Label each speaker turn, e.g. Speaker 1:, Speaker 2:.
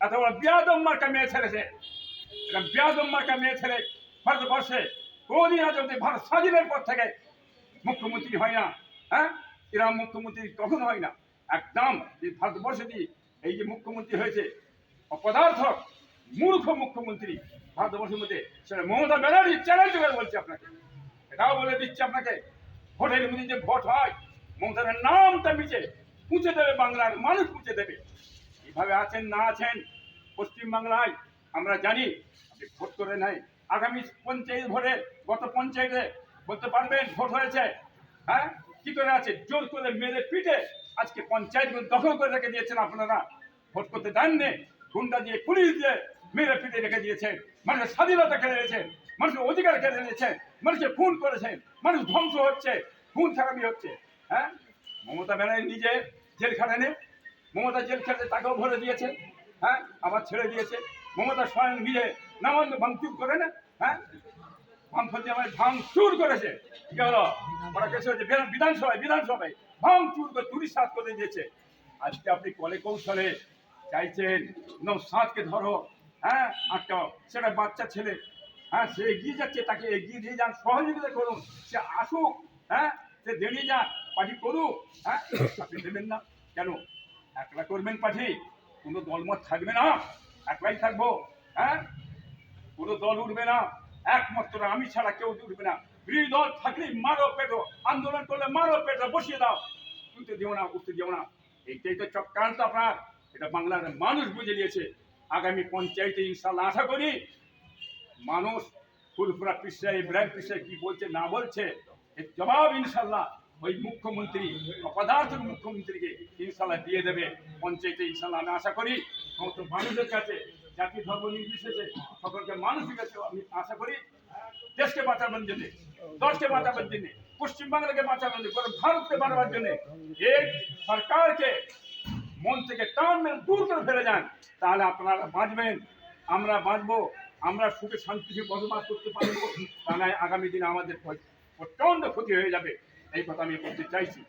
Speaker 1: এত বড় বিয়াদম মার্কা মেয়ে ছেড়েছে এরকম বিয়াদম মার্কা মেয়ে ছেড়ে ভারতবর্ষে কোনদিন আজ অব্দি ভারত স্বাধীনের পর থেকে মুখ্যমন্ত্রী হয় না হ্যাঁ? এরকম মুখ্যমন্ত্রী কখনো হয় না। একদম এই ভারতবর্ষে দিয়ে এই যে মুখ্যমন্ত্রী হয়েছে, অপদার্থ, মূর্খ মুখ্যমন্ত্রী ভারতবর্ষের মধ্যে, সেটা মমতা ব্যানার্জি চ্যালেঞ্জ করে বলছে আপনাকে। এটাও বলে দিচ্ছে আপনাকে। ভোটের মধ্যে যে ভোট হয়, মমতার নামটা মিছে মুছে দেবে বাংলার মানুষ মুছে দেবে। এইভাবে আছেন না আছেন, পশ্চিমবাংলায় আমরা জানি, আপনি ভোট করে নাই। আগামী পঞ্চায়েত ভোটে, গত পঞ্চায়েতে বলতে পারবেন, ভোট হয়েছে। হ্যাঁ? কি করে আছে? জোর করে মেরে পিটে আজকে পঞ্চায়েত দখল করে রেখে দিয়েছেন আপনারা। ভোট করতে দেননি গুন্ডা দিয়ে, পুলিশ দিয়ে মেরে পিটে রেখে দিয়েছেন। মানুষের স্বাধীনতা কেড়ে নিয়েছেন মানুষের অধিকার কেড়ে নিয়েছেন মানুষকে খুন করেছেন, মানুষ ধ্বংস হচ্ছে, খুন খারাপি হচ্ছে। হ্যাঁ? মমতা ব্যানার্জি নিজে জেল খাটেনে মমতা জেল খেটে তাকেও ভরে দিয়েছে হ্যাঁ? আবার ছেড়ে দিয়েছে। মমতা স্বয়ং নিজে নামান্য ভাঙচুর করে না হ্যাঁ? বামপন্থী আমার ভাঙচুর করেছে। কি হলো? ওরা কেসে হচ্ছে বিধানসভায় বিধানসভায় ভাঙচুর করে তুলি সাত করে দিয়েছে। আজকে আপনি কলে কৌশলে চাইছেন নৌসাদকে ধরো হ্যাঁ? আটকাও সেটা বাচ্চা ছেলে হ্যাঁ? সে এগিয়ে যাচ্ছে, তাকে এগিয়ে দিয়ে যান, সহযোগিতা করুন, সে আসুক হ্যাঁ? সে দেরিয়ে যান পার্টি করুক হ্যাঁ? আপনি দেবেন না। কেন? একলা করবেন পার্টি কোনো দলমত থাকবে না, একলাই থাকব হ্যাঁ? কোনো দল উঠবে না, একমাত্র আমি ছাড়া কেউ উঠবে না। বিরোধী দল থাকলেই মারো পেটো, আন্দোলন করলে মারো পেটো, বসিয়ে দাও। উঠতে দিও না, উঠতে দিও না। এইটাই তো চক্রান্ত আপনার। এটা বাংলার মানুষ বুঝে নিয়েছে। আগামী পঞ্চায়েতে ইনশাল্লাহ আশা করি মানুষ ফুলফুরা পিসা ইব্রাহিম পিসা কি বলছে, না বলছে, এর জবাব ইনশাল্লাহ ওই মুখ্যমন্ত্রী অপদার্থ মুখ্যমন্ত্রীকে ইনশাল্লাহ দিয়ে দেবে পঞ্চায়েতে ইনশাল্লাহ। আমি আশা করি সমস্ত মানুষের কাছে, জাতি ধর্ম নির্বিশেষে সকলকে মানুষের কাছে আমি আশা করি দেশকে বাঁচানোর জন্য, দশকে বাঁচানোর জন্য, পশ্চিমবাংলাকে বাঁচানোর জন্য ভারতকে বাঁচাবার জন্য এই সরকারকে মন থেকে টান দূর করে ফেলে যান। তাহলে আপনারা বাঁচবেন, আমরা বাঁচবো, আমরা সুখে শান্তিতে বসবাস করতে পারব। তা নয় আগামী দিনে আমাদের প্রচণ্ড ক্ষতি হয়ে যাবে। এই কথা আমি বলতে চাইছি।